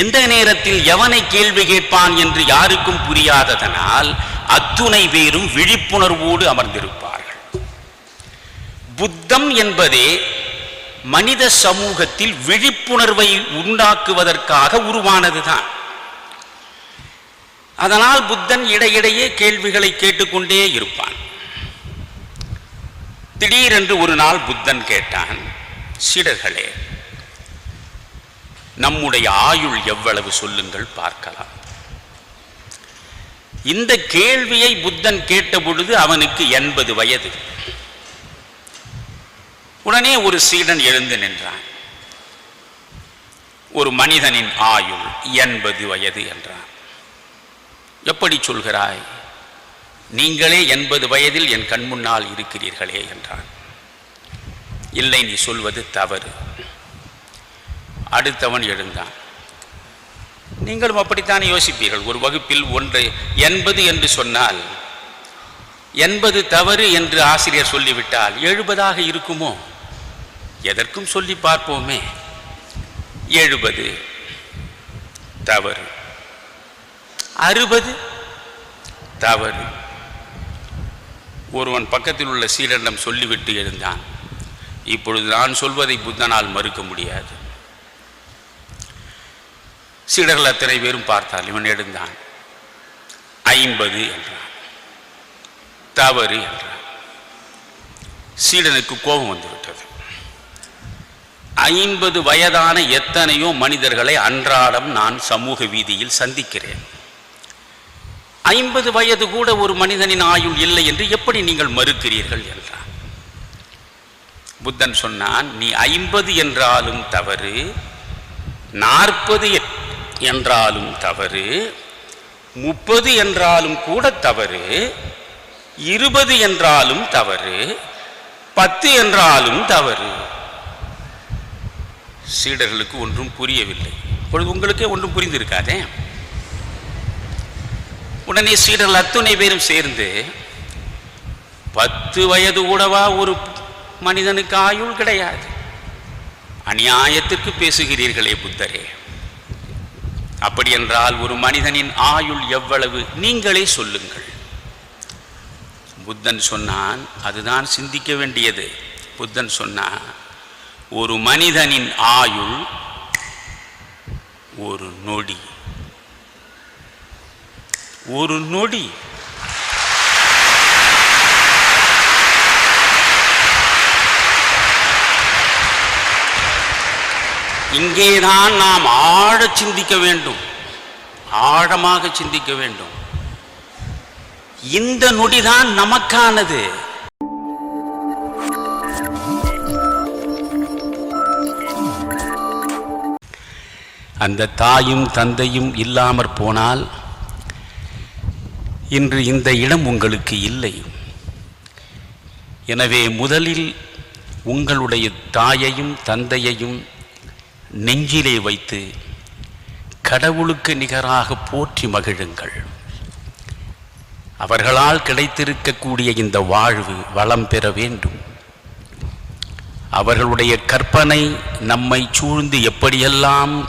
எந்த நேரத்தில் எவனை கேள்வி கேட்பான் என்று யாருக்கும் புரியாததனால் அத்துணை பேரும் விழிப்புணர்வோடு அமர்ந்திருப்பார்கள். புத்தம் என்பதே மனித சமூகத்தில் விழிப்புணர்வை உண்டாக்குவதற்காக உருவானதுதான். அதனால் புத்தன் இடையிடையே கேள்விகளை கேட்டுக்கொண்டே இருப்பான். திடீரென்று ஒரு நாள் புத்தன் கேட்டான் சீடர்களே நம்முடைய ஆயுள் எவ்வளவு சொல்லுங்கள் பார்க்கலாம். இந்த கேள்வியை புத்தன் கேட்டபொழுது அவனுக்கு எண்பது வயது. உடனே ஒரு சீடன் எழுந்து நின்றான். ஒரு மனிதனின் ஆயுள் எண்பது வயது என்றான். எப்படி சொல்கிறாய்? நீங்களே எண்பது வயதில் என் கண்முன்னால் இருக்கிறீர்களே என்றான். இல்லை நீ சொல்வது தவறு. அடுத்தவன் எழுந்தான். நீங்களும் அப்படித்தான் யோசிப்பீர்கள். ஒரு வகுப்பில் ஒன்று எண்பது என்று சொன்னால் எண்பது தவறு என்று ஆசிரியர் சொல்லிவிட்டால் எழுபதாக இருக்குமோ? எதற்கும் சொல்லி பார்ப்போமே. எழுபது தவறு. அறுபது தவறு. ஒருவன் பக்கத்தில் உள்ள சீடனிடம் சொல்லிவிட்டு எழுந்தான். இப்பொழுது நான் சொல்வதை புத்தனால் மறுக்க முடியாது. சீடர்கள் அத்தனை பேரும் பார்த்தால் இவன் எடுந்தான் ஐம்பது என்றான். தவறு என்றான். சீடனுக்கு கோபம் வந்துவிட்டது. ஐம்பது வயதான எத்தனையோ மனிதர்களை அன்றாடம் நான் சமூக வீதியில் சந்திக்கிறேன். ஐம்பது வயது கூட ஒரு மனிதனின் ஆயுள் இல்லை என்று எப்படி நீங்கள் மறுக்கிறீர்கள் என்றான். புத்தன் சொன்னான் நீ ஐம்பது என்றாலும் தவறு நாற்பது என்றாலும் தவறு முப்பது என்றாலும் கூட தவறு இருபது என்றாலும் தவறு பத்து என்றாலும் தவறு. சீடர்களுக்கு ஒன்றும் புரியவில்லை. இப்பொழுது உங்களுக்கே ஒன்றும் புரிந்திருக்காதே? உடனே சீடர்கள் அத்துணை பேரும் சேர்ந்து பத்து வயது கூடவா ஒரு மனிதனுக்கு ஆயுள் கிடையாது. அநியாயத்திற்கு பேசுகிறீர்களே புத்தரே. அப்படி என்றால் ஒரு மனிதனின் ஆயுள் எவ்வளவு? நீங்களே சொல்லுங்கள். புத்தன் சொன்னான் அதுதான் சிந்திக்க வேண்டியது. புத்தன் சொன்னான் ஒரு மனிதனின் ஆயுள் ஒரு நொடி. ஒரு நொடி. இங்கேதான் நாம் ஆழ சிந்திக்க வேண்டும். ஆழமாக சிந்திக்க வேண்டும். இந்த நொடிதான் நமக்கானது. அந்த தாயும் தந்தையும் இல்லாமற் போனால் இன்று இந்த இடம் உங்களுக்கு இல்லை. எனவே முதலில் உங்களுடைய தாயையும் தந்தையையும் நெஞ்சிலே வைத்து கடவுளுக்கு நிகராக போற்றி மகிழுங்கள். அவர்களால் கிடைத்திருக்கக்கூடிய இந்த வாழ்வு வளம் பெற வேண்டும். அவர்களுடைய கற்பனை நம்மை சூழ்ந்து எப்படியெல்லாம்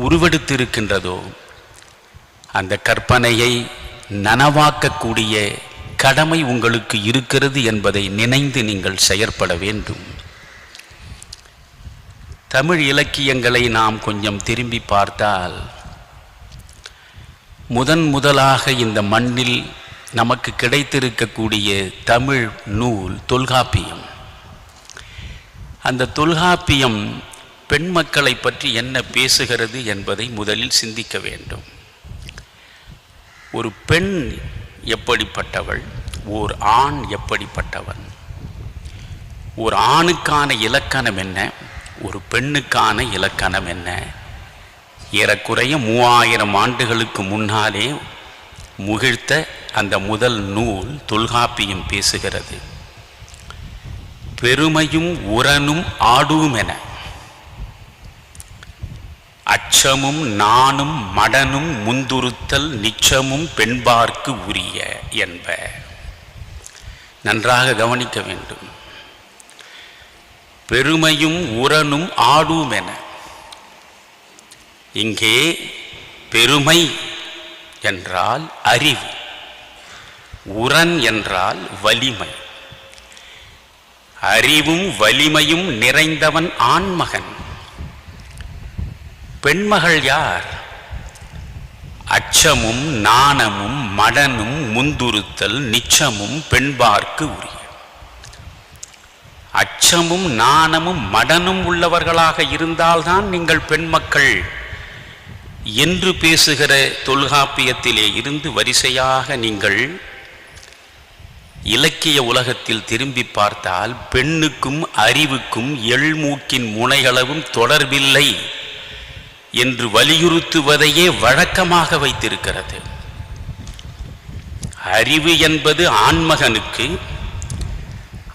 உருவெடுத்திருக்கின்றதோ அந்த கற்பனையை நனவாக்கக்கூடிய கடமை உங்களுக்கு இருக்கிறது என்பதை நினைந்து நீங்கள் செயற்பட வேண்டும். தமிழ் இலக்கியங்களை நாம் கொஞ்சம் திரும்பி பார்த்தால் முதன் முதலாக இந்த மண்ணில் நமக்கு கிடைத்திருக்கக்கூடிய தமிழ் நூல் தொல்காப்பியம். அந்த தொல்காப்பியம் பெண் மக்களை பற்றி என்ன பேசுகிறது என்பதை முதலில் சிந்திக்க வேண்டும். ஒரு பெண் எப்படிப்பட்டவள்? ஓர் ஆண் எப்படிப்பட்டவன்? ஒரு ஆணுக்கான இலக்கணம் என்ன? ஒரு பெண்ணுக்கான இலக்கணம் என்ன? ஏறக்குறைய மூவாயிரம் ஆண்டுகளுக்கு முன்னாலே முகிழ்த்த அந்த முதல் நூல் தொல்காப்பியம் பேசுகிறது. பெருமையும் உரனும் ஆடும் என. அச்சமும் நானும் மடனும் முந்துறுத்தல் நிச்சமும் பெண்பார்க்கு உரிய என்ப. நன்றாக கவனிக்க வேண்டும். பெருமையும் உரனும் ஆடும் என இங்கே பெருமை என்றால் அறிவு உரன் என்றால் வலிமை. அறிவும் வலிமையும் நிறைந்தவன் ஆண்மகன். பெண்மகள் யார்? அச்சமும் நாணமும் மடனும் முந்துருத்தல் நிச்சமும் பெண்பார்க்கு உரிய. அச்சமும் நாணமும் மடனும் உள்ளவர்களாக இருந்தால்தான் நீங்கள் பெண்மக்கள் என்று பேசுகிற தொல்காப்பியத்திலே இருந்து வரிசையாக நீங்கள் இலக்கிய உலகத்தில் திரும்பி பார்த்தால் பெண்ணுக்கும் அறிவுக்கும் எள்மூக்கின் முனைகளவும் தொடர்பில்லை என்று வலியுறுத்துவதையே வழக்கமாக வைத்திருக்கிறது. அறிவு என்பது ஆண்மகனுக்கு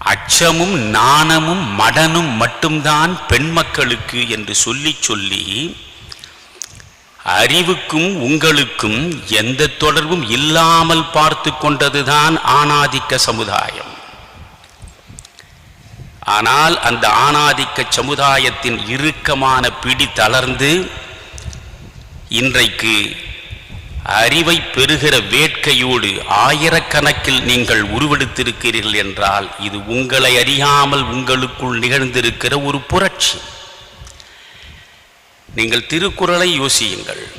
அச்சமும் நாணமும் மடனும் மட்டும்தான் பெண் மக்களுக்கு என்று சொல்லி சொல்லி அறிவுக்கும் உங்களுக்கும் எந்த தொடர்பும் இல்லாமல் பார்த்து கொண்டதுதான் ஆணாதிக்க சமுதாயம். ஆனால் அந்த ஆணாதிக்க சமுதாயத்தின் இறுக்கமான பிடி தளர்ந்து இன்றைக்கு அறிவை பெறுகிற வேட்கையோடு ஆயிரக்கணக்கில் நீங்கள் உருவெடுத்திருக்கிறீர்கள் என்றால் இது உங்களை அறியாமல் உங்களுக்குள் நிகழ்ந்திருக்கிற ஒரு புரட்சி. நீங்கள் திருக்குறளை யோசியுங்கள்.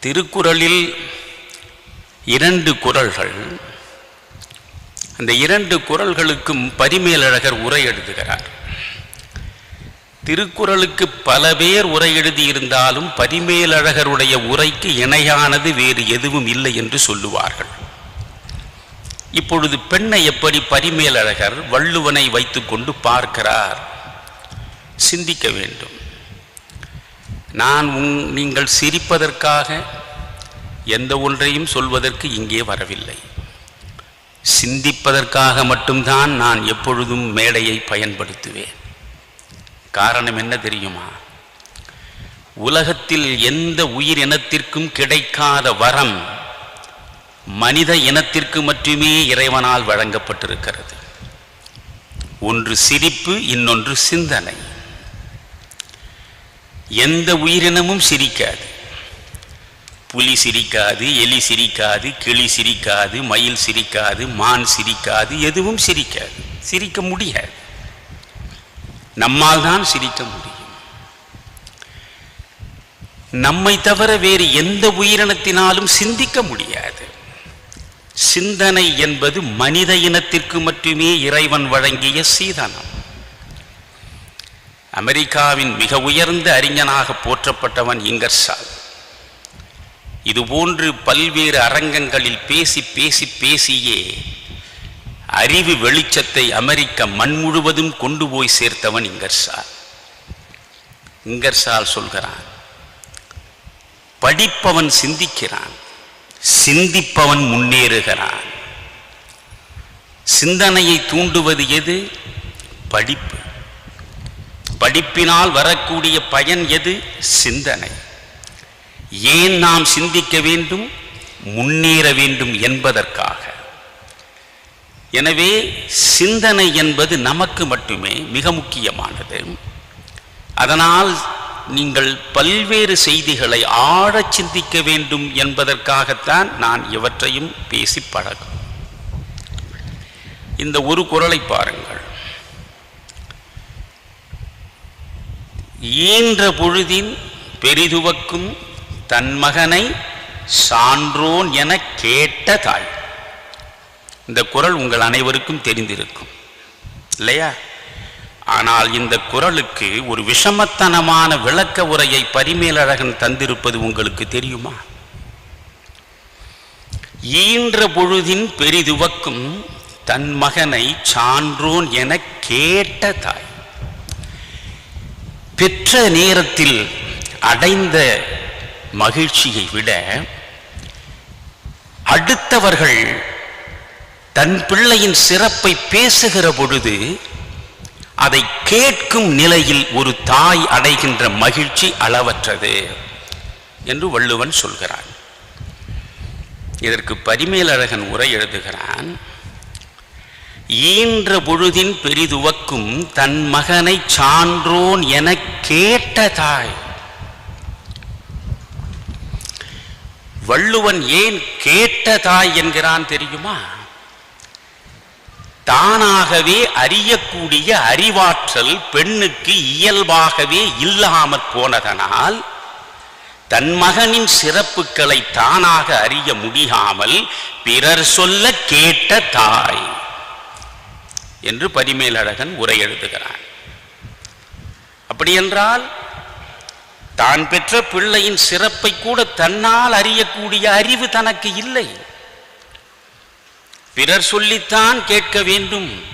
திருக்குறளில் இரண்டு குறள்கள். அந்த இரண்டு குறள்களுக்கும் பரிமேலழகர் உரை எழுதுகிறார். திருக்குறளுக்கு பல பேர் உரை எழுதியிருந்தாலும் பரிமேலழகருடைய உரைக்கு இணையானது வேறு எதுவும் இல்லை என்று சொல்லுவார்கள். இப்பொழுது பெண்ணை எப்படி பரிமேலழகர் வள்ளுவனை வைத்துக்கொண்டு பார்க்கிறார்? சிந்திக்க வேண்டும். நான் உங் நீங்கள் சிரிப்பதற்காக எந்த ஒன்றையும் சொல்வதற்கு இங்கே வரவில்லை. சிந்திப்பதற்காக மட்டும்தான் நான் எப்பொழுதும் மேடையை பயன்படுத்துவேன். காரணம் என்ன தெரியுமா? உலகத்தில் எந்த உயிர் இனத்திற்கும் கிடைக்காத வரம் மனித இனத்திற்கு மட்டுமே இறைவனால் வழங்கப்பட்டிருக்கிறது. ஒன்று சிரிப்பு இன்னொன்று சிந்தனை. எந்த உயிரினமும் சிரிக்காது. புலி சிரிக்காது எலி சிரிக்காது கிளி சிரிக்காது மயில் சிரிக்காது மான் சிரிக்காது எதுவும் சிரிக்காது. சிரிக்க முடியாது. நம்மால் தான் சிரிக்க முடியும். நம்மை தவிர வேறு எந்த உயிரினத்தினாலும் சிந்திக்க முடியாது. சிந்தனை என்பது மனித இனத்திற்கு மட்டுமே இறைவன் வழங்கிய சீதனம். அமெரிக்காவின் மிக உயர்ந்த அறிஞனாக போற்றப்பட்டவன் இங்கர்சால் இதுபோன்று பல்வேறு அரங்கங்களில் பேசி பேசி பேசியே அறிவு வெளிச்சத்தை அமெரிக்க மண் முழுவதும் கொண்டு போய் சேர்த்தவன் இங்கர்சால் இங்கர்சால் சொல்கிறான் படிப்பவன் சிந்திக்கிறான் சிந்திப்பவன் முன்னேறுகிறான். சிந்தனையை தூண்டுவது எது? படிப்பு. படிப்பினால் வரக்கூடிய பயன் எது? சிந்தனை. ஏன் நாம் சிந்திக்க வேண்டும்? முன்னேற வேண்டும் என்பதற்காக. எனவே சிந்தனை என்பது நமக்கு மட்டுமே மிக முக்கியமானது. அதனால் நீங்கள் பல்வேறு செய்திகளை ஆழச் சிந்திக்க வேண்டும் என்பதற்காகத்தான் நான் இவற்றையும் பேசி பழகும் இந்த ஒரு குரலை பாருங்கள். ஈன்ற பொழுதின் பெரிதுவக்கும் தன் மகனை சான்றோன் என கேட்ட தாய். இந்த குரல் உங்கள் அனைவருக்கும் தெரிந்திருக்கும். இல்லையா? ஆனால் இந்த குரலுக்கு ஒரு விஷமத்தனமான விளக்க உரையை பரிமேலழகன் தந்திருப்பது உங்களுக்கு தெரியுமா? ஈன்ற பொழுதின் பெரிதுவக்கும் தன் மகனை சான்றோன் என கேட்ட தாய். பெற்ற நேரத்தில் அடைந்த மகிழ்ச்சியை விட அடுத்தவர்கள் தன் பிள்ளையின் சிறப்பை பேசுகிற பொழுது அதை கேட்கும் நிலையில் ஒரு தாய் அடைகின்ற மகிழ்ச்சி அளவற்றது என்று வள்ளுவன் சொல்கிறான். இதற்கு பரிமேலழகன் உரை எழுதுகிறான். ஈன்ற பொழுதின் பெரிதுவக்கும் தன் மகனை சான்றோன் என கேட்ட தாய். வள்ளுவன் ஏன் கேட்ட தாய் என்கிறான் தெரியுமா? தானாகவே அறியக்கூடிய அறிவாற்றல் பெண்ணுக்கு இயல்பாகவே இல்லாமற் போனதனால் தன் மகனின் சிறப்புகளை தானாக அறிய முடியாமல் பிறர் சொல்ல கேட்ட தாய் என்று பரிமேலழகன் உரை எழுதுகிறான். அப்படியென்றால் தான் பெற்ற பிள்ளையின் சிறப்பை கூட தன்னால் அறியக்கூடிய அறிவு தனக்கு இல்லை. பிறர் சொல்லித்தான் கேட்க வேண்டும்.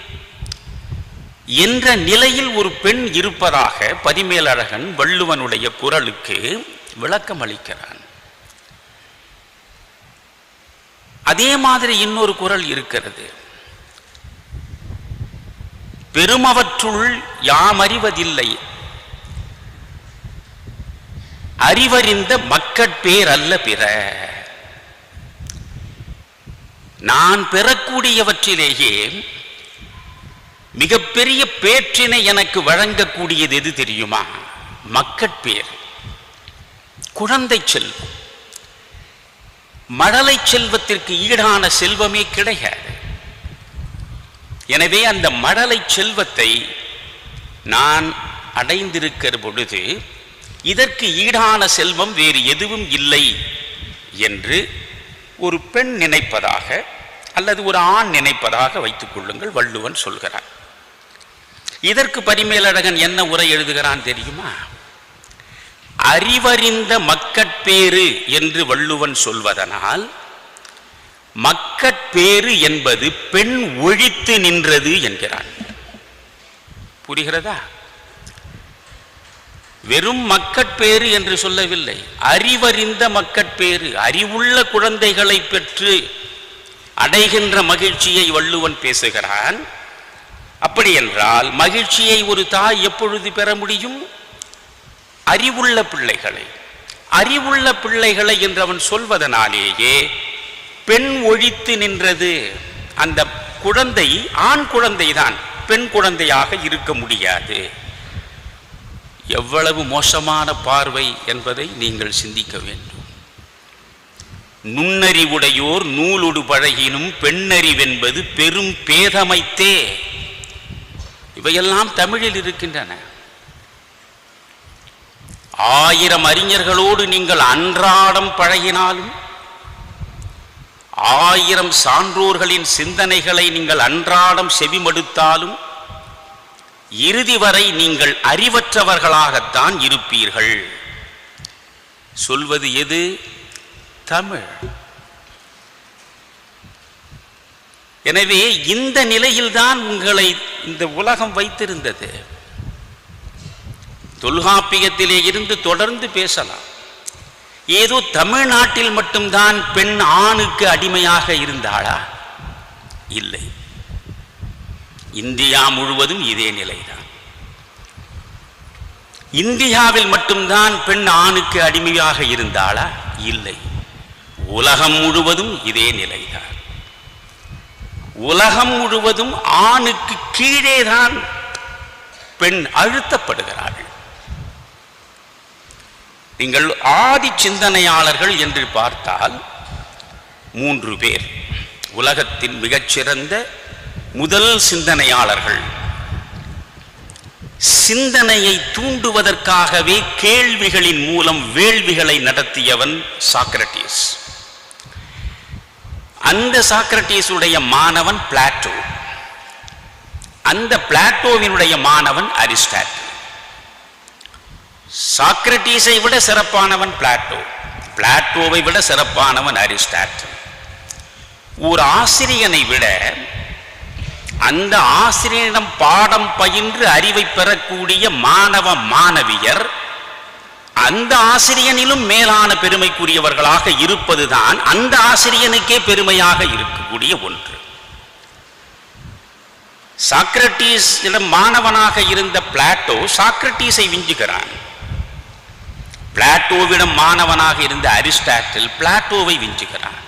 என்ற நிலையில் ஒரு பெண் இருப்பதாக பரிமேலழகன் வள்ளுவனுடைய குரலுக்கு விளக்கம் அளிக்கிறான். அதே மாதிரி இன்னொரு குரல் இருக்கிறது. பெருமவற்றுள் யாம் அறிவதில்லை அறிவறிந்த மக்கட்பேர் அல்ல பிற. நான் பெறக்கூடியவற்றிலேயே மிகப்பெரிய பேற்றினை எனக்கு வழங்கக்கூடியது எது தெரியுமா? மக்கட்பேர் குழந்தை செல்வம். மழலை செல்வத்திற்கு ஈடான செல்வமே கிடையாது. எனவே அந்த மழலை செல்வத்தை நான் அடைந்திருக்கிற பொழுது இதற்கு ஈடான செல்வம் வேறு எதுவும் இல்லை என்று ஒரு பெண் நினைப்பதாக அல்லது ஒரு ஆண் நினைப்பதாக வைத்துக் கொள்ளுங்கள் வள்ளுவன் சொல்கிறான் இதற்கு பரிமேலழகன் என்ன உரை எழுதுகிறான் தெரியுமா? அறிவறிந்த மக்கட்பேறு என்று வள்ளுவன் சொல்வதனால் மக்கட்பேறு என்பது பெண் ஒழித்து நின்றது என்கிறான். புரிகிறதா? வெறும் மக்கட்பேறு என்று சொல்லவில்லை. அறிவறிந்த மக்கட்பேறு அறிவுள்ள குழந்தைகளை பெற்று அடைகின்ற மகிழ்ச்சியை வள்ளுவன் பேசுகிறான். அப்படி என்றால் மகிழ்ச்சியை ஒரு தாய் எப்பொழுது பெற முடியும்? அறிவுள்ள பிள்ளைகளை. அறிவுள்ள பிள்ளைகளை என்று அவன் சொல்வதனாலேயே பெண் ஒழித்து நின்றது. அந்த குழந்தை ஆண் குழந்தைதான் பெண் குழந்தையாக இருக்க முடியாது. எவ்வளவு மோசமான பார்வை என்பதை நீங்கள் சிந்திக்க வேண்டும். நுண்ணறிவுடையோர் நூலுடு பழகினும் பெண்ணறிவென்பது பெரும் பேதமைத்தே. இவையெல்லாம் தமிழில் இருக்கின்றன. ஆயிரம் அறிஞர்களோடு நீங்கள் அன்றாடம் பழகினாலும் ஆயிரம் சான்றோர்களின் சிந்தனைகளை நீங்கள் அன்றாடம் செவிமடுத்தாலும் இறுதி வரை நீங்கள் அறிவற்றவர்களாகத்தான் இருப்பீர்கள். சொல்வது எது? தமிழ். எனவே இந்த நிலையில்தான் உங்களை இந்த உலகம் வைத்திருந்தது. தொல்காப்பியத்திலே இருந்து தொடர்ந்து பேசலாம். ஏதோ தமிழ்நாட்டில் மட்டும்தான் பெண் ஆணுக்கு அடிமையாக இருந்தாளா? இல்லை. இந்தியா முழுவதும் இதே நிலைதான். இந்தியாவில் மட்டும்தான் பெண் ஆணுக்கு அடிமையாக இருந்தாளா? இல்லை. உலகம் முழுவதும் இதே நிலைதான். உலகம் முழுவதும் ஆணுக்கு கீழேதான் பெண் அழுத்தப்படுகிறார்கள். நீங்கள் ஆதி சிந்தனையாளர்கள் என்று பார்த்தால் மூன்று பேர். உலகத்தின் மிகச்சிறந்த முதல் சிந்தனையாளர்கள். சிந்தனையை தூண்டுவதற்காகவே கேள்விகளின் மூலம் வேள்விகளை நடத்தியவன் சாக்ரட்டிஸ் அந்த சாக்ரட்டிஸுடைய மாணவன் பிளாட்டோ. அந்த பிளாட்டோவினுடைய மாணவன் அரிஸ்டாட்டில். சாக்ரட்டீஸை விட சிறப்பானவன் பிளாட்டோ. பிளாட்டோவை விட சிறப்பானவன் அரிஸ்டாட்டில். ஒரு ஆசிரியனை விட அந்த ஆசிரியரிடம் பாடம் பயின்று அறிவை பெறக்கூடிய மாணவ மாணவியர் அந்த ஆசிரியனிலும் மேலான பெருமைக்குரியவர்களாக இருப்பதுதான் அந்த ஆசிரியனுக்கே பெருமையாக இருக்கக்கூடிய ஒன்று. சாக்ரட்டீஸிடம் மாணவனாக இருந்த பிளாட்டோ சாக்ரட்டீஸை விஞ்சுகிறான். பிளாட்டோவிடம் மாணவனாக இருந்த அரிஸ்டாட்டில் பிளாட்டோவை விஞ்சுகிறான்.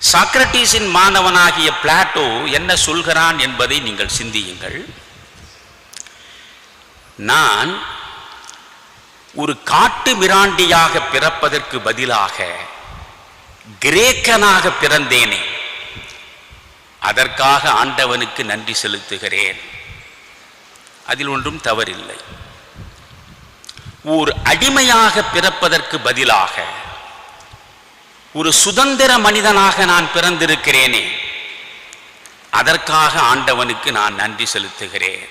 சாக்ரட்டீஸின் மாணவனாகிய பிளாட்டோ என்ன சொல்கிறான் என்பதை நீங்கள் சிந்தியுங்கள். நான் ஒரு காட்டு மிராண்டியாக பிறப்பதற்கு பதிலாக கிரேக்கனாக பிறந்தேனே. அதற்காக ஆண்டவனுக்கு நன்றி செலுத்துகிறேன். அதில் ஒன்றும் தவறில்லை. ஓர் அடிமையாக பிறப்பதற்கு பதிலாக ஒரு சுதந்திர மனிதனாக நான் பிறந்திருக்கிறேனே அதற்காக ஆண்டவனுக்கு நான் நன்றி செலுத்துகிறேன்.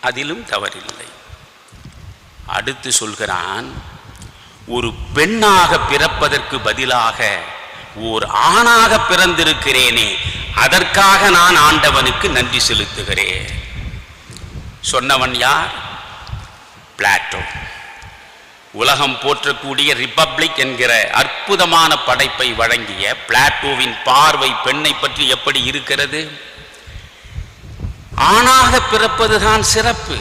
அதிலும் தவறில்லை. அடுத்து சொல்கிறான் ஒரு பெண்ணாக பிறப்பதற்கு பதிலாக ஓர் ஆணாக பிறந்திருக்கிறேனே அதற்காக நான் ஆண்டவனுக்கு நன்றி செலுத்துகிறேன். சொன்னவன் யார்? பிளாட்டோ. உலகம் போற்றக்கூடிய ரிப்பப்ளிக் என்கிற அற்புதமான படைப்பை வழங்கிய பிளாட்டோவின் பார்வை பெண்ணை பற்றி எப்படி இருக்கிறது? ஆணாக பிறப்பதுதான் சிறப்பு.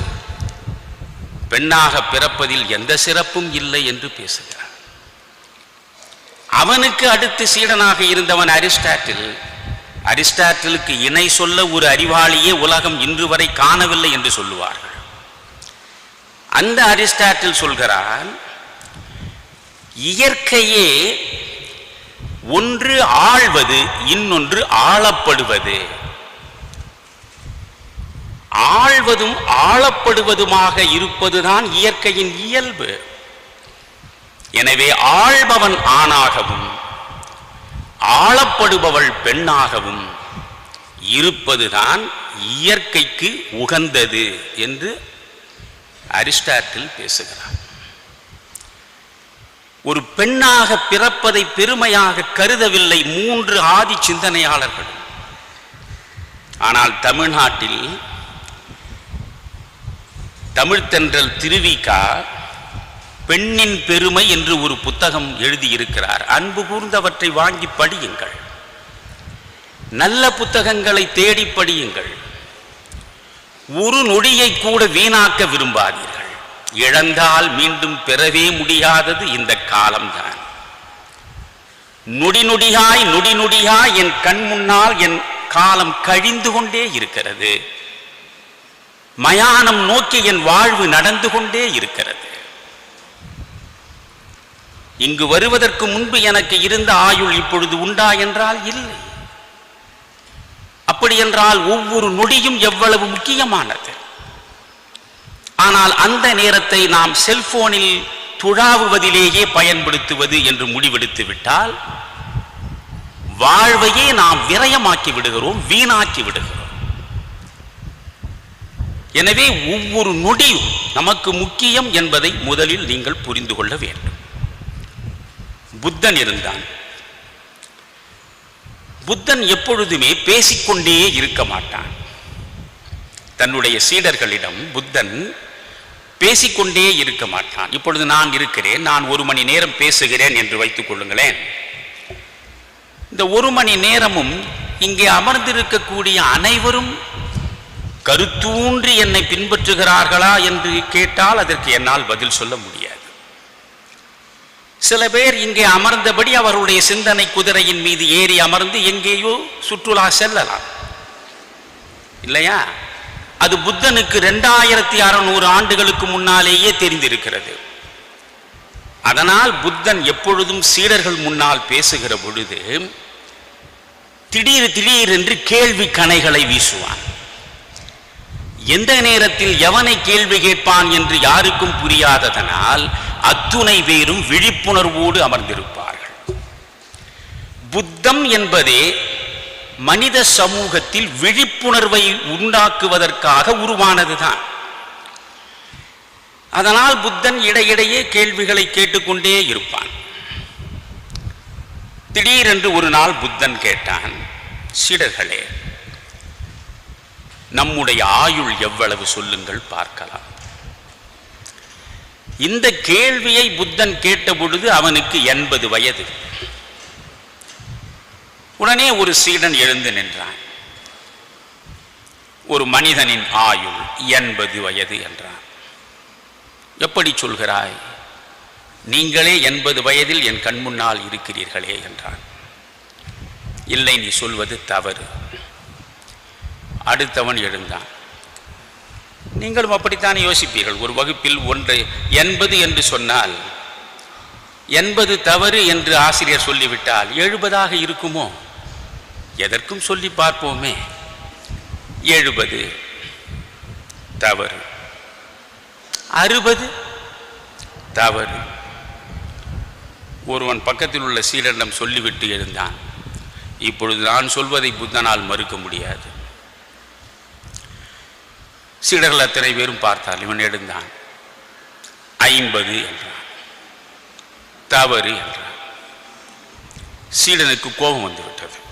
பெண்ணாக பிறப்பதில் எந்த சிறப்பும் இல்லை என்று பேசுகிறார். அவனுக்கு அடுத்து சீடனாக இருந்தவன் அரிஸ்டாட்டில் அரிஸ்டாட்டிலுக்கு இணை சொல்ல ஒரு அறிவாளியே உலகம் இன்று வரை காணவில்லை என்று சொல்லுவார்கள். அந்த அரிஸ்டாட்டில் சொல்கிறான் இயற்கையே ஒன்று ஆழ்வது இன்னொன்று ஆளப்படுவது ஆழ்வதும் ஆளப்படுவதுமாக இருப்பதுதான் இயற்கையின் இயல்பு. எனவே ஆள்பவன் ஆணாகவும் ஆளப்படுபவள் பெண்ணாகவும் இருப்பதுதான் இயற்கைக்கு உகந்தது என்று அரிஸ்டாட்டில் பேசுகிறார். ஒரு பெண்ணாக பிறப்பதை பெருமையாக கருதவில்லை மூன்று ஆதி சிந்தனையாளர்கள். ஆனால் தமிழ்நாட்டில் தமிழ்த்தென்றல் திருவிகா பெண்ணின் பெருமை என்று ஒரு புத்தகம் எழுதியிருக்கிறார். அன்பு கூர்ந்தவற்றை வாங்கி படியுங்கள். நல்ல புத்தகங்களை தேடி படியுங்கள். ஒரு நொடியை கூட வீணாக்க விரும்பாதீர்கள். இழந்தால் மீண்டும் பெறவே முடியாதது இந்த காலம்தான். நொடி நொடியாய் நொடி நொடியாய் என் கண் முன்னால் என் காலம் கழிந்து கொண்டே இருக்கிறது. மயானம் நோக்கி என் வாழ்வு நடந்து கொண்டே இருக்கிறது. இங்கு வருவதற்கு முன்பு எனக்கு இருந்த ஆயுள் இப்பொழுது உண்டா என்றால் இல்லை. அப்படி என்றால் ஒவ்வொரு நொடியும் எவ்வளவு முக்கியமானது? ஆனால் அந்த நேரத்தை நாம் செல்போனில் துழாவுவதிலேயே பயன்படுத்துவது என்று முடிவெடுத்து விட்டால் வாழ்வையே நாம் விரயமாக்கி விடுகிறோம் வீணாக்கி விடுகிறோம். எனவே ஒவ்வொரு நொடியும் நமக்கு முக்கியம் என்பதை முதலில் நீங்கள் புரிந்து கொள்ள வேண்டும். புத்தன் இருந்தான். புத்தன் எப்பொழுதுமே பேசிக்கொண்டே இருக்க மாட்டான். தன்னுடைய சீடர்களிடம் புத்தன் பேசிக்கொண்டே இருக்க மாட்டான். இப்பொழுது நான் இருக்கிறேன் நான் ஒரு மணி நேரம் பேசுகிறேன் என்று வைத்துக் கொள்ளுங்களேன். இந்த ஒரு மணி நேரமும் இங்கே அமர்ந்திருக்கக்கூடிய அனைவரும் கருத்தூன்றி என்னை பின்பற்றுகிறார்களா என்று கேட்டால் அதற்கு என்னால் பதில் சொல்ல முடியாது. சில பேர் இங்கே அமர்ந்தபடி அவருடைய சிந்தனை குதிரையின் மீது ஏறி அமர்ந்து எங்கேயோ சுற்றுலா செல்லலாம். இல்லையா? அது புத்தனுக்கு ரெண்டாயிரத்தி அறுநூறு ஆண்டுகளுக்கு முன்னாலேயே தெரிந்திருக்கிறது. அதனால் புத்தன் எப்பொழுதும் சீடர்கள் முன்னால் பேசுகிற பொழுது திடீர் திடீர் என்று கேள்வி கணைகளை வீசுவான். எந்த நேரத்தில் எவனை கேள்வி கேட்பான் என்று யாருக்கும் புரியாததனால் அத்துணை பேரும் விழிப்புணர்வோடு அமர்ந்திருப்பார்கள். புத்தம் என்பதே மனித சமூகத்தில் விழிப்புணர்வை உண்டாக்குவதற்காக உருவானதுதான். அதனால் புத்தன் இடையிடையே கேள்விகளை கேட்டுக்கொண்டே இருப்பான். திடீரென்று ஒரு நாள் புத்தன் கேட்டான் சீடர்களே நம்முடைய ஆயுள் எவ்வளவு சொல்லுங்கள் பார்க்கலாம். இந்த கேள்வியை புத்தன் கேட்ட பொழுது அவனுக்கு எண்பது வயது. உடனே ஒரு சீடன் எழுந்து நின்றான். ஒரு மனிதனின் ஆயுள் எண்பது வயது என்றான். எப்படி சொல்கிறாய்? நீங்களே எண்பது வயதில் என் கண்முன்னால் இருக்கிறீர்களே என்றான். இல்லை நீ சொல்வது தவறு. அடுத்தவன் எழுந்தான். நீங்களும் அப்படித்தானே யோசிப்பீர்கள். ஒரு வகுப்பில் ஒன்று எண்பது என்று சொன்னால் எண்பது தவறு என்று ஆசிரியர் சொல்லிவிட்டால் எழுபதாக இருக்குமோ? எதற்கும் சொல்லி பார்ப்போமே. எழுபது. தவறு. அறுபது? தவறு. ஒருவன் பக்கத்தில் உள்ள சீடனிடம் சொல்லிவிட்டு எழுந்தான். இப்பொழுது நான் சொல்வதை புத்தனால் மறுக்க முடியாது. சீடர்கள் அத்தனை பேரும் பார்த்தால் இவன் எழுந்தான். ஐம்பது என்றான். தவறு என்றான். சீடனுக்கு கோபம் வந்துவிட்டது.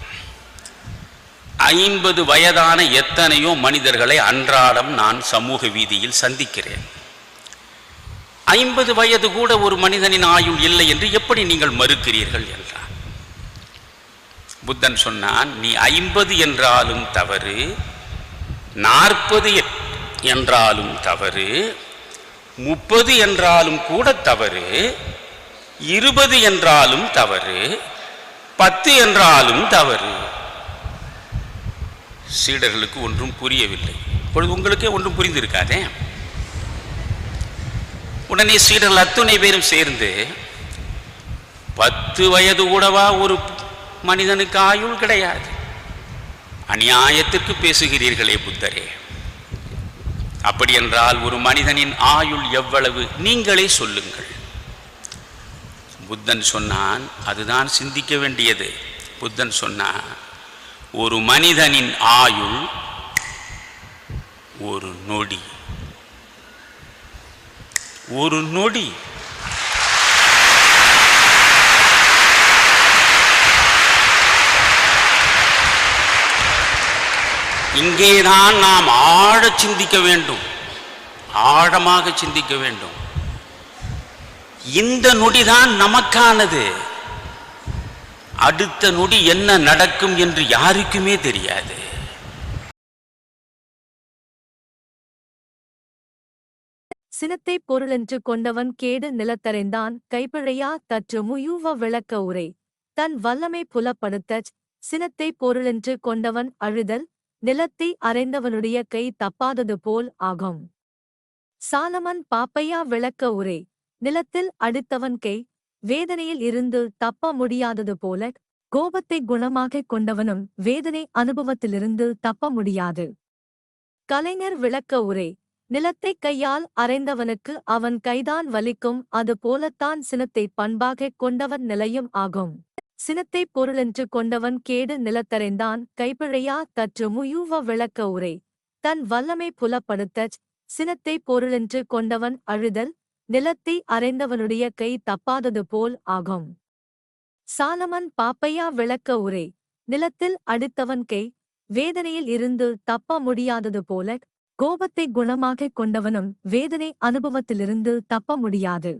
ஐம்பது வயதான எத்தனையோ மனிதர்களை அன்றாடம் நான் சமூக வீதியில் சந்திக்கிறேன். ஐம்பது வயது கூட ஒரு மனிதனின் ஆயுள் இல்லை என்று எப்படி நீங்கள் மறுக்கிறீர்கள் என்றார். புத்தன் சொன்னான் நீ ஐம்பது என்றாலும் தவறு நாற்பது என்றாலும் தவறு முப்பது என்றாலும் கூட தவறு இருபது என்றாலும் தவறு பத்து என்றாலும் தவறு. சீடர்களுக்கு ஒன்றும் புரியவில்லை. இப்பொழுது உங்களுக்கே ஒன்றும் புரிந்திருக்காதே? உடனே சீடர்கள் அத்துணை பேரும் சேர்ந்து பத்து வயது கூடவா ஒரு மனிதனுக்கு ஆயுள் கிடையாது. அநியாயத்திற்கு பேசுகிறீர்களே புத்தரே. அப்படி என்றால் ஒரு மனிதனின் ஆயுள் எவ்வளவு? நீங்களே சொல்லுங்கள். புத்தன் சொன்னான் அதுதான் சிந்திக்க வேண்டியது. புத்தன் சொன்னான் ஒரு மனிதனின் ஆயுள் ஒரு நொடி. ஒரு நொடி. இங்கேதான் நாம் ஆழ சிந்திக்க வேண்டும். ஆழமாக சிந்திக்க வேண்டும். இந்த நொடிதான் நமக்கானது. அடுத்த நொடி என்ன நடக்கும் என்று யாருக்குமே தெரியாது. சினத்தை பொருளென்று கொண்டவன் கேடு நிலத்தறைந்தான். கைப்பிழையா தற்று முயூவ விளக்க உரை. தன் வல்லமை புலப்படுத்தச் சினத்தை பொருளென்று கொண்டவன் அழுதல் நிலத்தை அறைந்தவனுடைய கை தப்பாதது போல் ஆகும். சாலமன் பாப்பையா விளக்க உரை. நிலத்தில் அடித்தவன் கை வேதனையில் இருந்து தப்ப முடியாதது போல கோபத்தை குணமாகக் கொண்டவனும் வேதனை அனுபவத்திலிருந்து தப்ப முடியாது. கலைஞர் விளக்க உரை நிலத்தைக் கையால் அறைந்தவனுக்கு அவன் கைதான் வலிக்கும் அது போலத்தான் சினத்தை பண்பாகக் கொண்டவன் நிலையும் ஆகும். சினத்தைப் பொருளென்று கொண்டவன் கேடு நிலத்தறைந்தான் கைப்பிழையா தற்று முயூவ விளக்க உரை தன் வல்லமை புலப்படுத்தச் சினத்தைப் பொருளென்று கொண்டவன் அழுதல் நிலத்தை அறைந்தவனுடைய கை தப்பாதது போல் ஆகும். சாலமன் பாப்பையா விளக்க உரை. நிலத்தில் அடித்தவன் கை. வேதனையில் இருந்து தப்ப முடியாதது போல கோபத்தை குணமாகக் கொண்டவனும் வேதனை அனுபவத்திலிருந்து தப்ப முடியாது.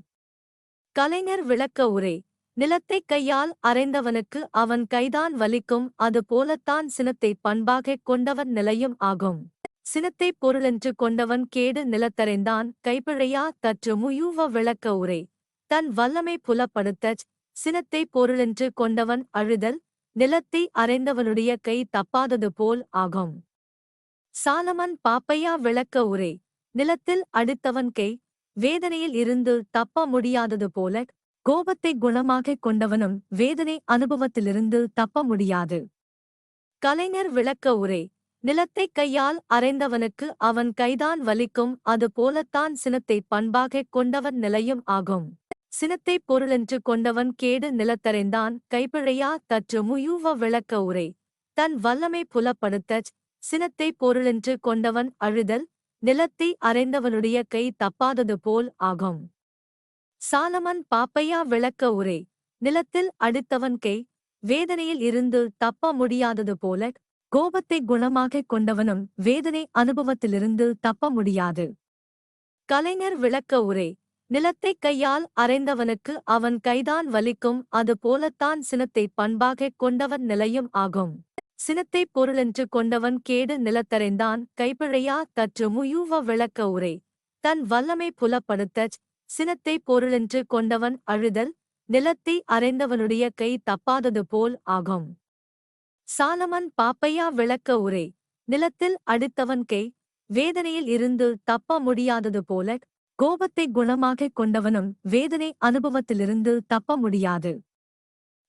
கலைஞர் விளக்க உரை. நிலத்தைக் கையால் அறைந்தவனுக்கு அவன் கைதான் வலிக்கும் அது போலத்தான் சினத்தை பண்பாகக் கொண்டவன் நிலையும் ஆகும். சினத்தைப் பொருளென்று கொண்டவன் கேடு நிலத்தறைந்தான். கைப்பிழையா தற்று முயூவ விளக்க உரை. தன் வல்லமை புலப்படுத்தச் சினத்தைப் பொருளென்று கொண்டவன் அழுதல் நிலத்தை அறைந்தவனுடைய கை தப்பாதது போல் ஆகும். சாலமன் பாப்பையா விளக்க உரை. நிலத்தில் அடித்தவன் கை வேதனையில் இருந்து தப்ப முடியாதது போல கோபத்தை குணமாகக் கொண்டவனும் வேதனை அனுபவத்திலிருந்து தப்ப முடியாது. கலைஞர் விளக்க உரை. நிலத்தைக் கையால் அறைந்தவனுக்கு அவன் கைதான் வலிக்கும் அது போலத்தான் சினத்தை பண்பாகக் கொண்டவன் நிலையும் ஆகும். சினத்தைப் பொருளென்று கொண்டவன் கேடு நிலத்தறைந்தான் கைப்பிழையா தற்று முயூவ விளக்க உரை. தன் வல்லமை புலப்படுத்தச் சினத்தை பொருளென்று கொண்டவன் அழுதல் நிலத்தை அறைந்தவனுடைய கை தப்பாதது போல் ஆகும். சாலமன் பாப்பையா விளக்க உரை. நிலத்தில் அடித்தவன் கை வேதனையில் இருந்து தப்ப முடியாதது போல கோபத்தை குணமாகக் கொண்டவனும் வேதனை அனுபவத்திலிருந்து தப்ப முடியாது. கலைஞர் விளக்க உரை நிலத்தைக் கையால் அறைந்தவனுக்கு அவன் கைதான் வலிக்கும் அது போலத்தான் சினத்தை பண்பாகக் கொண்டவன் நிலையும் ஆகும். சினத்தைப் பொருளென்று கொண்டவன் கேடு நிலத்தறைந்தான் கைப்பிழையா? தற்று முயூவ விளக்க உரை தன் வல்லமை புலப்படுத்தச் சினத்தைப் பொருளென்று கொண்டவன் அழுதல் நிலத்தை அறைந்தவனுடைய கை தப்பாதது போல் ஆகும். சாலமன் பாப்பையா விளக்க உரை. நிலத்தில் அடித்தவன் கை. வேதனையில் இருந்து தப்ப முடியாதது போல கோபத்தை குணமாகக் கொண்டவனும் வேதனை அனுபவத்திலிருந்து தப்ப முடியாது.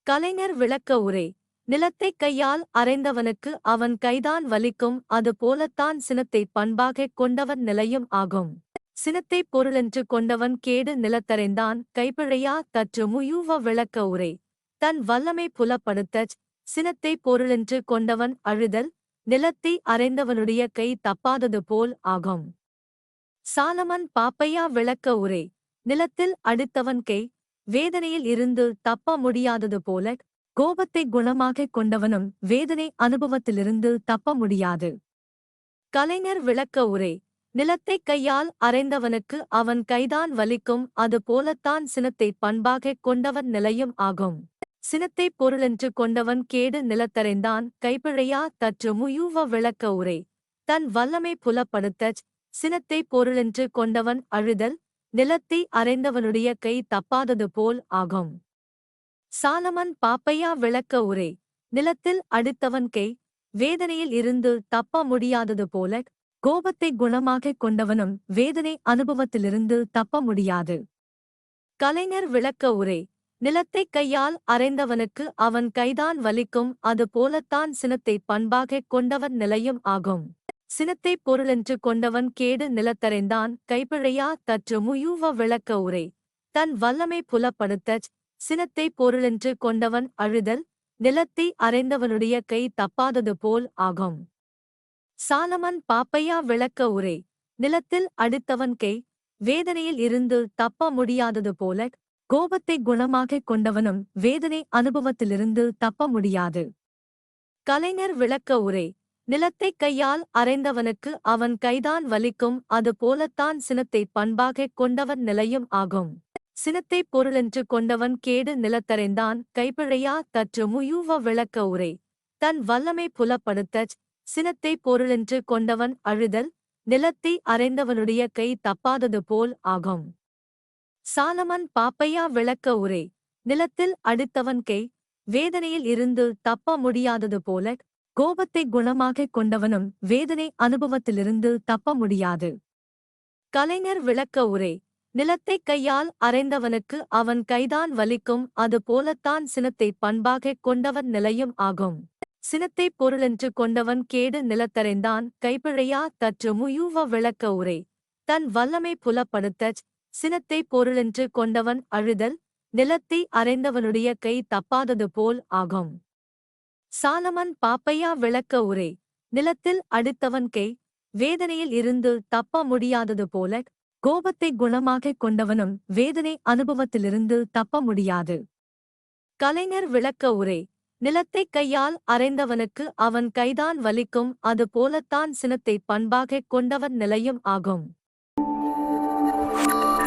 கலைஞர் விளக்க உரை. நிலத்தைக் கையால் அறைந்தவனுக்கு அவன் கைதான் வலிக்கும் அது போலத்தான் சினத்தை பண்பாகக் கொண்டவன் நிலையும் ஆகும். சினத்தை பொருளென்று கொண்டவன் கேடு நிலத்தறைந்தான் கைப்பிழையா தற்று முயூவ விளக்க உரை. தன் வல்லமை புலப்படுத்தச் சினத்தை பொருளென்று கொண்டவன் அழுதல் நிலத்தை அறைந்தவனுடைய கை தப்பாதது போல் ஆகும். சாலமன் பாப்பையா விளக்க உரை நிலத்தில் அடித்தவன் கை வேதனையில் இருந்து தப்ப முடியாதது போல கோபத்தை குணமாகக் கொண்டவனும் வேதனை அனுபவத்திலிருந்து தப்ப முடியாது. கலைஞர் விளக்க உரை நிலத்தைக் கையால் அறைந்தவனுக்கு அவன் கைதான் வலிக்கும் அது போலத்தான் சினத்தை பண்பாகக் கொண்டவன் நிலையும் ஆகும். சினத்தை பொருளென்று கொண்டவன் கேடு நிலத்தறைந்தான். கைப்பிழையா தற்று முயூவ விளக்க உரை. தன் வல்லமை புலப்படுத்தச் சினத்தை பொருளென்று கொண்டவன் அழுதல் நிலத்தை அறைந்தவனுடைய கை தப்பாதது போல் ஆகும். சாலமன் பாப்பையா விளக்க உரை. நிலத்தில் அடித்தவன் கை வேதனையில் இருந்து தப்ப முடியாதது போல கோபத்தை குணமாகக் கொண்டவனும் வேதனை அனுபவத்திலிருந்து தப்ப முடியாது. கலைஞர் விளக்க உரை. நிலத்தைக் கையால் அறைந்தவனுக்கு அவன் கைதான் வலிக்கும் அது போலத்தான் சினத்தை பண்பாகக் கொண்டவன் நிலையும் ஆகும். சினத்தை பொருளென்று கொண்டவன் கேடு நிலத்தறைந்தான் கைப்பிழையா தற்று முயூவ விளக்க உரை. தன் வல்லமை புலப்படுத்தச் சினத்தை பொருளென்று கொண்டவன் அழுதல் நிலத்தை அறைந்தவனுடைய கை தப்பாதது போல் ஆகும். சாலமன் பாப்பையா விளக்க உரை. நிலத்தில் அடித்தவன் கை வேதனையில் இருந்து தப்ப முடியாதது போல கோபத்தை குணமாகக் கொண்டவனும் வேதனை அனுபவத்திலிருந்து தப்ப முடியாது. கலைஞர் விளக்க உரை நிலத்தைக் கையால் அறைந்தவனுக்கு அவன் கைதான் வலிக்கும் அது போலத்தான் சினத்தை பண்பாக கொண்டவன் நிலையும் ஆகும். சினத்தை பொருளென்று கொண்டவன் கேடு நிலத்தறைந்தான் கைப்பிழையா தற்று முயூவ விளக்க உரை. தன் வல்லமை புலப்படுத்தச் சினத்தை பொருளென்று கொண்டவன் அழுதல் நிலத்தை அறைந்தவனுடைய கை தப்பாதது போல் ஆகும். சாலமன் பாப்பையா விளக்க உரை. நிலத்தில் அடித்தவன் கை. வேதனையில் இருந்து தப்ப முடியாதது போல கோபத்தை குணமாகக் கொண்டவனும் வேதனை அனுபவத்திலிருந்து தப்ப முடியாது. கலைஞர் விளக்க உரை. நிலத்தைக் கையால் அறைந்தவனுக்கு அவன் கைதான் வலிக்கும் அது போலத்தான் சினத்தை பண்பாகக் கொண்டவன் நிலையும் ஆகும். சினத்தை பொருளென்று கொண்டவன் கேடு நிலத்தறைந்தான் கைப்பிழையா தற்று முயூவ விளக்க உரை. தன் வல்லமை புலப்படுத்தச் சினத்தை பொருளென்று கொண்டவன் அழுதல் நிலத்தை அறைந்தவனுடைய கை தப்பாதது போல் ஆகும். சாலமன் பாப்பையா விளக்க உரை நிலத்தில் அடுத்தவன் கை வேதனையில் இருந்து தப்ப முடியாதது போல கோபத்தை குணமாகக் கொண்டவனும் வேதனை அனுபவத்திலிருந்து தப்ப முடியாது. கலைஞர் விளக்க உரை நிலத்தைக் கையால் அறைந்தவனுக்கு அவன் கைதான் வலிக்கும் அது போலத்தான் சினத்தை பண்பாகக் கொண்டவன் நிலையும் ஆகும்.